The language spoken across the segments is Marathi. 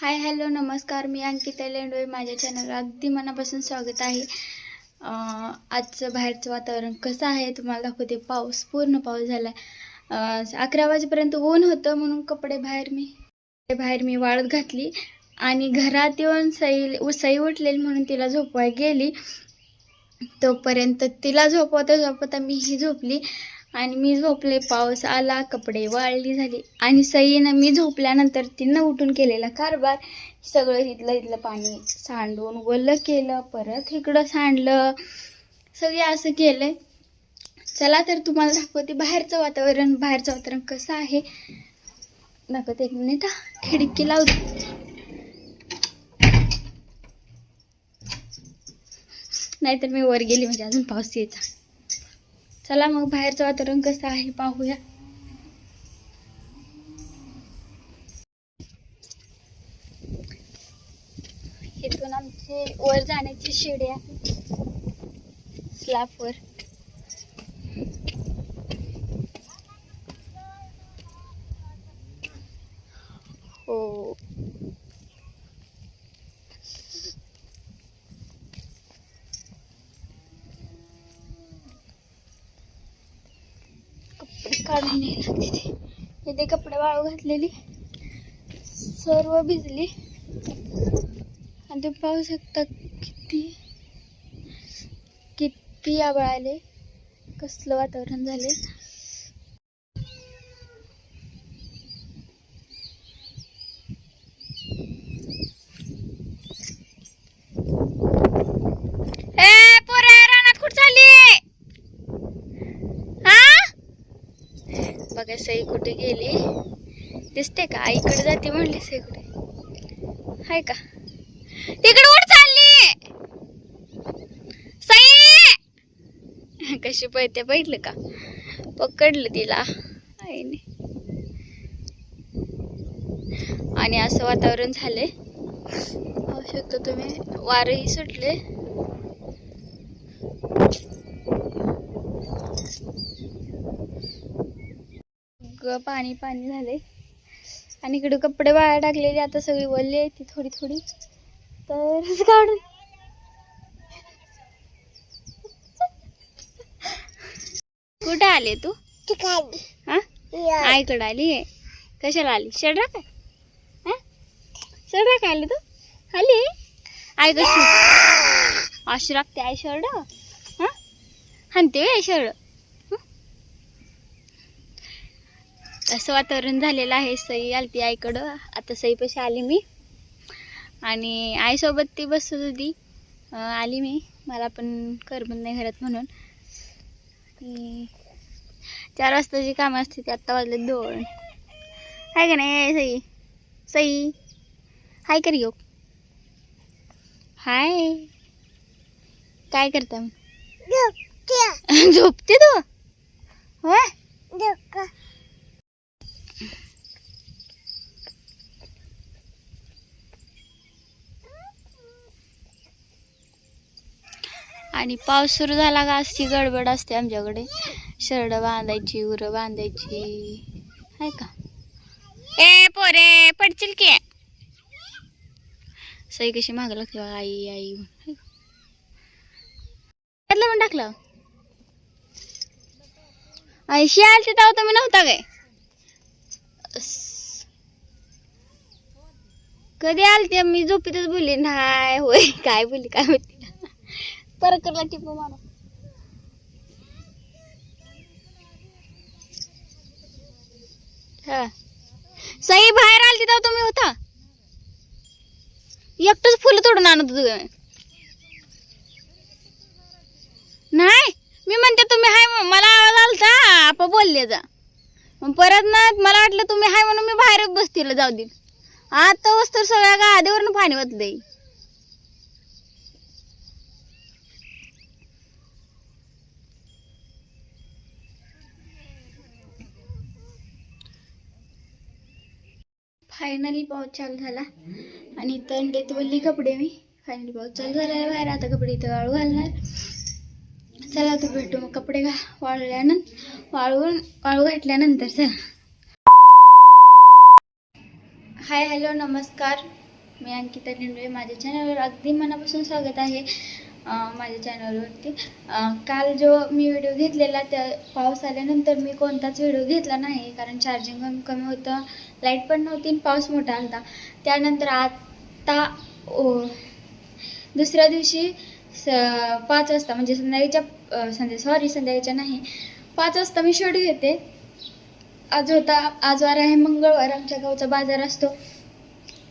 हाय हॅलो नमस्कार. मी अंकिता लेंडोळे. माझ्या चॅनलला अगदी मनापासून स्वागत आहे. आजचं बाहेरचं वातावरण कसं आहे? तुम्हाला दाखवते. पाऊस पूर्ण पाऊस झाला आहे अकरा वाजेपर्यंत ऊन होतं म्हणून कपडे बाहेर मी बाहेर मी वाळत घातली. आणि घरात येऊन सई सई उठलेली म्हणून तिला झोपवाय गेली. तोपर्यंत तिला झोपवता झोपवता मी ही झोपली. आणि मी झोपले पाऊस आला कपडे वाळली झाली. आणि सईनं मी झोपल्यानंतर तिनं उठून केलेला कारभार सगळं इथलं इथलं पाणी सांडून वल्ल केलं परत इकडं सांडलं. सगळे असं केलंय. चला तर तुम्हाला दाखवते बाहेरचं वातावरण बाहेरचं वातावरण कसं आहे. दाखवते एक मिनिट हा. खिडकी लावते नाहीतर मी वर गेली म्हणजे अजून पाऊस यायचा. चला मग बाहेरचं वातावरण कसं आहे पाहूया. इथून आमची वर जाण्याची शिडी आहे. स्लॅबवर हो कपडे काढून नाही लागते ते इथे कपडे वाळू घातलेली. सर्व भिजली. आणि ते पाहू शकता किती किती आबळाले आले. कसलं वातावरण झाले ए पोरे रानात कुठं चालली हा बघा सई कुठे गेली? दिसते का? आईकडे जाते म्हणली सई कुठे? हाय का? तिकडे उठ चालली! सई! कशी पळते बघितलं का? पकडलं तिला. आईने आणि असं वातावरण झालंय. पाहू शकतो तुम्ही. वारही सुटले. ग पाणी पाणी झाले आणि इकडे कपडे वाया टाकलेले आता सगळी वल्ली आहे ती थोडी थोडी. तर काढून. कुठे आले तू? हा? आईकडे आली? कशाला आली? शर्ट काय हा? काय आली तू? आली? आई कशी? अशी राखते आई शर्ट हा? हानते आई शर्ट असं वातावरण झालेलं आहे सई आलती आईकडं. आता सईपाशी आली मी. आणि आईसोबत ती बसत होती. आली मी. मला पण करमत नाही घरात म्हणून. चार वाजताची कामं असते ती आत्ता वाजले दोन. आहे का नाही सई? सई? हाय कर यो हाय. काय करता? मग झोपते तू? होय? आणि पाऊस सुरू झाला का अशी गडबड असते आमच्याकडे. शर्ट बांधायची उरं बांधायची. आहे का? ए पोरे पडशील की? सई कशी माग लागते आई आई. पण टाकलं. आई शियालचे तेव्हा तुम्ही नव्हता काय. कधी आलते? मी झोपीतच बोलली नाही होय काय बोलली काय माहिती. परकरला टिपू मारा हा. सई बाहेर आलती तेव्हा तुम्ही होता. एकटंच फुलं तोडून आणत होतो नाही मी म्हणते तुम्ही हाय मला आवाज आलता आप बोलले जा. मग परत ना मला वाटलं तुम्ही हाय म्हणून मी बाहेरच बसतील जाऊ दे. आता वस्तू सगळ्या गादीवरून पाणी वाचलंय फायनली पाऊस चालू झाला. आणि थंडीत डेत कपडे मी. फायनली पाऊस चालू झाला. आहे बाहेर आता कपडे इथं वाळू घालणार. चला तर भेटू. मग कपडे घा वाळल्यानंतर वाळवून वाळू घातल्यानंतर चला. हाय हॅलो नमस्कार. मी अंकिता लिंडवे माझ्या चॅनलवर अगदी मनापासून स्वागत आहे. माझ्या चॅनलवरती काल जो मी व्हिडिओ घेतलेला त्या पाऊस आल्यानंतर मी कोणताच व्हिडिओ घेतला नाही. कारण चार्जिंग कमी कमी होतं. लाइट पण नव्हती आणि पाऊस मोठा होता त्यानंतर आता दुसऱ्या दिवशी स पाच वाजता म्हणजे संध्याकाळच्या संध्या सॉरी संध्याकाळच्या नाही पाच वाजता मी शेड्यू घेते आज होता आज वार आहे मंगळवार आमच्या गावचा बाजार असतो.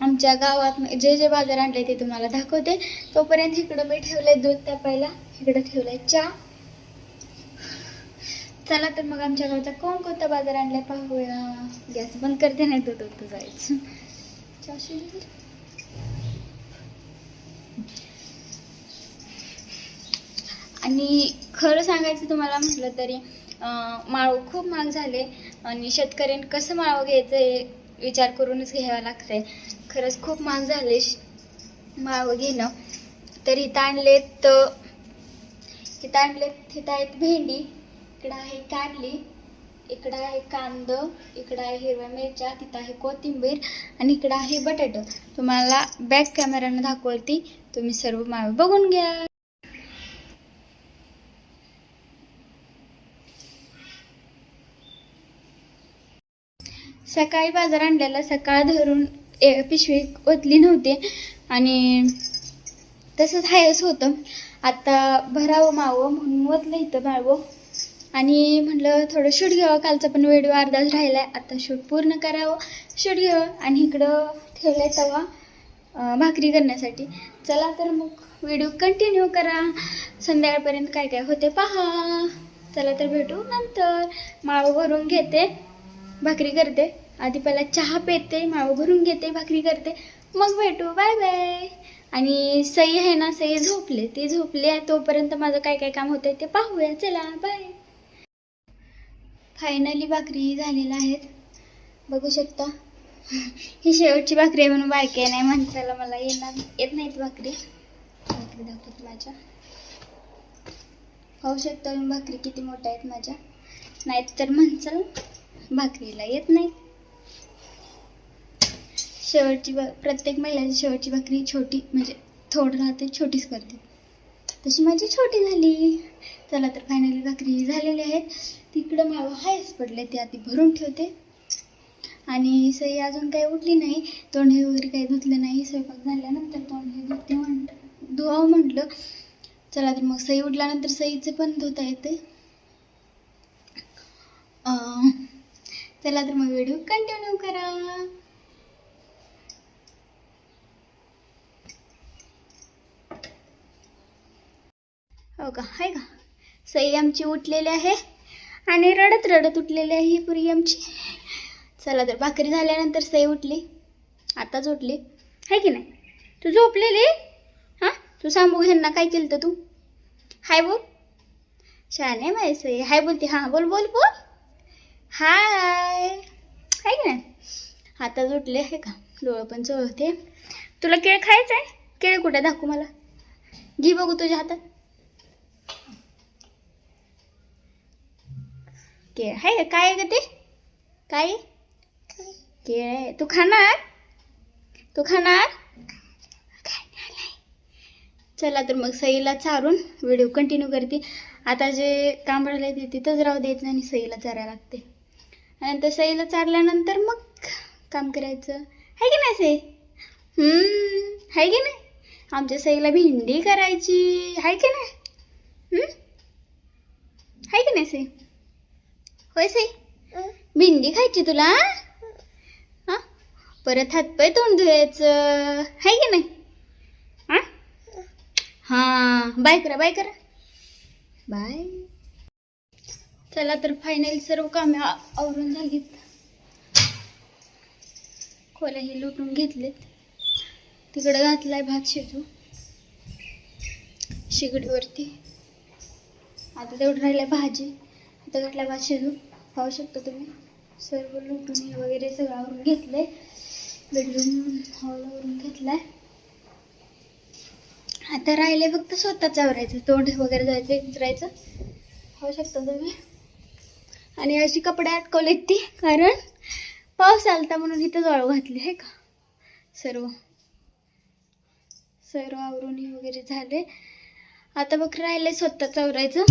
आमच्या गावात जे जे बाजार आणले ते तुम्हाला दाखवते. तोपर्यंत इकडं मी ठेवलंय दूध तापायला इकडं ठेवलंय चहा. चला तर मग आमच्या गावचा कोण कोणता बाजार आणलाय पाहूया. गॅस बंद करते नाही दूध होतं जायचं? आणि खरं सांगायचं तुम्हाला म्हटलं तरी अं, माळव खूप महाग झाले आणि शेतकऱ्यांनी कसं माळव घ्यायचं हे विचार करूनच घ्यावं लागतंय. खरंच खूप महाग झाले श- माळव घेणं. तर इथं आणलेत इथं आणलेत इथं आहेत भेंडी. इकडं आहे कारली इकडं आहे कांद इकडं आहे हिरव्या मिरच्या तिथं आहे कोथिंबीर आणि इकडं आहे बटाटो. तुम्हाला बॅक कॅमेरानं दाखवती तुम्ही सर्व मावे बघून घ्या. सकाळी बाजार आणलेला सकाळ धरून पिशवी ओतली नव्हती आणि तसंच हायच होतं. आता भरावं मावं म्हणून ओतलं इथं माळवं आणि म्हटलं थोडं शूट घ्यावं. कालचा पण व्हिडिओ अर्धाच राहिला आहे आता शूट पूर्ण करावं. शूट घ्यावं. आणि इकडं ठेवलं आहे तवा भाकरी करण्यासाठी. चला तर मग व्हिडिओ कंटिन्यू करा. संध्याकाळपर्यंत काय काय होते पहा. चला तर भेटू नंतर. माळव भरून घेते भाकरी करते. आधी पहिला चहा पेते माळव भरून घेते भाकरी करते. मग भेटू. बाय बाय आणि सई आहे ना सई झोपले. ती झोपली आहे. तोपर्यंत माझं काय काय काम होतंय ते पाहूया. चला बाय फायनली भाकरी झालेल्या आहेत. बघू शकता. ही शेवटची भाकरी आहे म्हणून बायके नाही माणसाला मला येणार येत नाहीत भाकरी. भाकरी दाखवत माझ्या. पाहू शकता मी भाकरी किती मोठ्या आहेत माझ्या. नाहीत तर म्हणसाल भाकरीला येत नाही शेवटची बा प्रत्येक महिलाची शेवटची भाकरी छोटी म्हणजे थोडं राहते छोटीच करते. तशी माझी छोटी झाली. चला तर फायनली भाकरी झालेली आहेत. तिकडं मावं हायच पडले ते आधी भरून ठेवते. आणि सई अजून काही उठली नाही. तोंड हे वगैरे काही धुतलं नाही. स्वयंपाक झाल्यानंतर तोंड हे धुते म्हण धुवावं म्हटलं. चला तर मग सई उठल्यानंतर सईचं पण धुता येते. चला तर मग व्हिडिओ कंटिन्यू करा. का? आहे का? सई आमची उठलेली आहे आणि रडत रडत उठलेली आहे ही पुरी आमची. चला तर भाकरी झाल्यानंतर सई उठली. आताच उठली आहे की नाही? तू झोपलेली? हां? तू सांगू ह्यांना काय केलं तर तू? हाय बोल. छान आहे माझी सई. हाय बोलते. हां बोल बोल बोल. हाय. आहे की नाही? आताच उठले आहे का? डोळं पण चोळते. तुला केळ खायचं आहे केळ कुठे दाखवू मला. घे बघू तुझ्या हातात. केळ. आहे का? काय आहे ग ते? काय? के केळ आहे. तू खाणार? तू खाणार? चला तर मग सईला चारून व्हिडिओ कंटिन्यू करते. आता जे काम राहिलं ते तिथंच राहू द्यायचं आणि सईला चारायला लागते. आणि नंतर सईला चारल्यानंतर मग काम करायचं. आहे की नाही सई? आहे की नाही? आमच्या सईला भेंडी करायची. आहे की नाही? आहे की नाही सई? होय सई? भेंडी खायची तुला? हा? परत हातपाय तोंड धुवायचं. आहे की नाही? हा? हां बाय करा बाय करा. बाय. चला तर फायनल सर्व कामे आवरून आवरून झालीत. खोल्याही लुटून घेतलेत. तिकडे घातलाय भात शिजू. शिगडीवरती. आता तेवढं राहिलंय भाजी. आता घातला भात शिजू. पाहू शकता तुम्ही. सर्व लुटून वगैरे सगळं आवरून घेतलंय. बेडरूम हॉलवरून घेतला घेतलाय. आता राहिले फक्त स्वतःच आवरायचं. तोंड वगैरे जायचं विचारायचं पाहू शकता तुम्ही. आणि अशी कपडे अटकवलेत ती कारण पाऊस आलता म्हणून इथं वाळू घातली आहे का? सर्व. सर्व आवरून हे वगैरे झाले. आता बघ राहिले स्वतःच आवरायचं.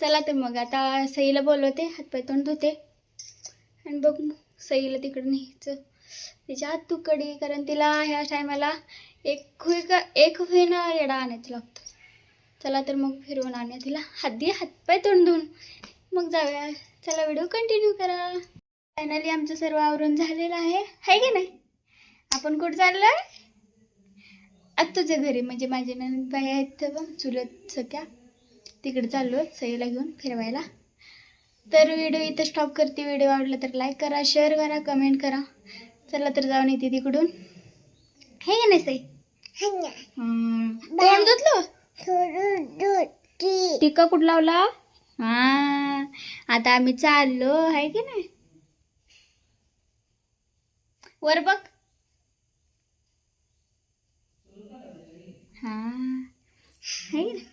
चला तर मग. आता सईला बोलवते हातपाय तोंड धुते. आणि बघ मग सईला तिकडं न्यायचं. तिच्या हात तुकडी कारण तिला ह्या टायमाला एक खुई का एक हुईना येडा आणायचं लागतं. चला तर मग फिरवून आणूया तिला हात दे हातपाय तोंड धुवून मग जाऊया. चला व्हिडिओ कंटिन्यू करा. फायनली आमचं सर्व आवरून झालेलं आहे. आहे की नाही? आपण कुठं चाललो आहे आत्ताच्या घरी. म्हणजे माझे नंद बाई आहेत तर बघ चुलत सख्या. तिकडे चाललो सईला घेऊन फिरवायला. तर व्हिडिओ इथं स्टॉप करते. व्हिडिओ आवडला तर लाईक करा शेअर करा कमेंट करा. चला तर जाऊन येते तिकडून. हे की नाही सई? हम्म. तोंड धुतलं? टिका कुठं लावला? हा. आता आम्ही चाललो आहे की नाही? वर बघ. हा. आहे ना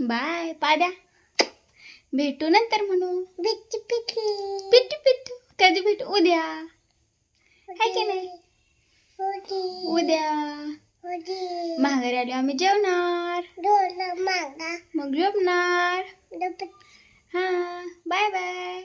बाय पाद्या भेटू नंतर म्हणू. पिट्टी पिट्टू पिट्टू कधी भेटू? उद्या. आहे की नाही? उद्या. माघारी आलो आम्ही जेवणार. मागा. मग झोपणार. हा बाय बाय.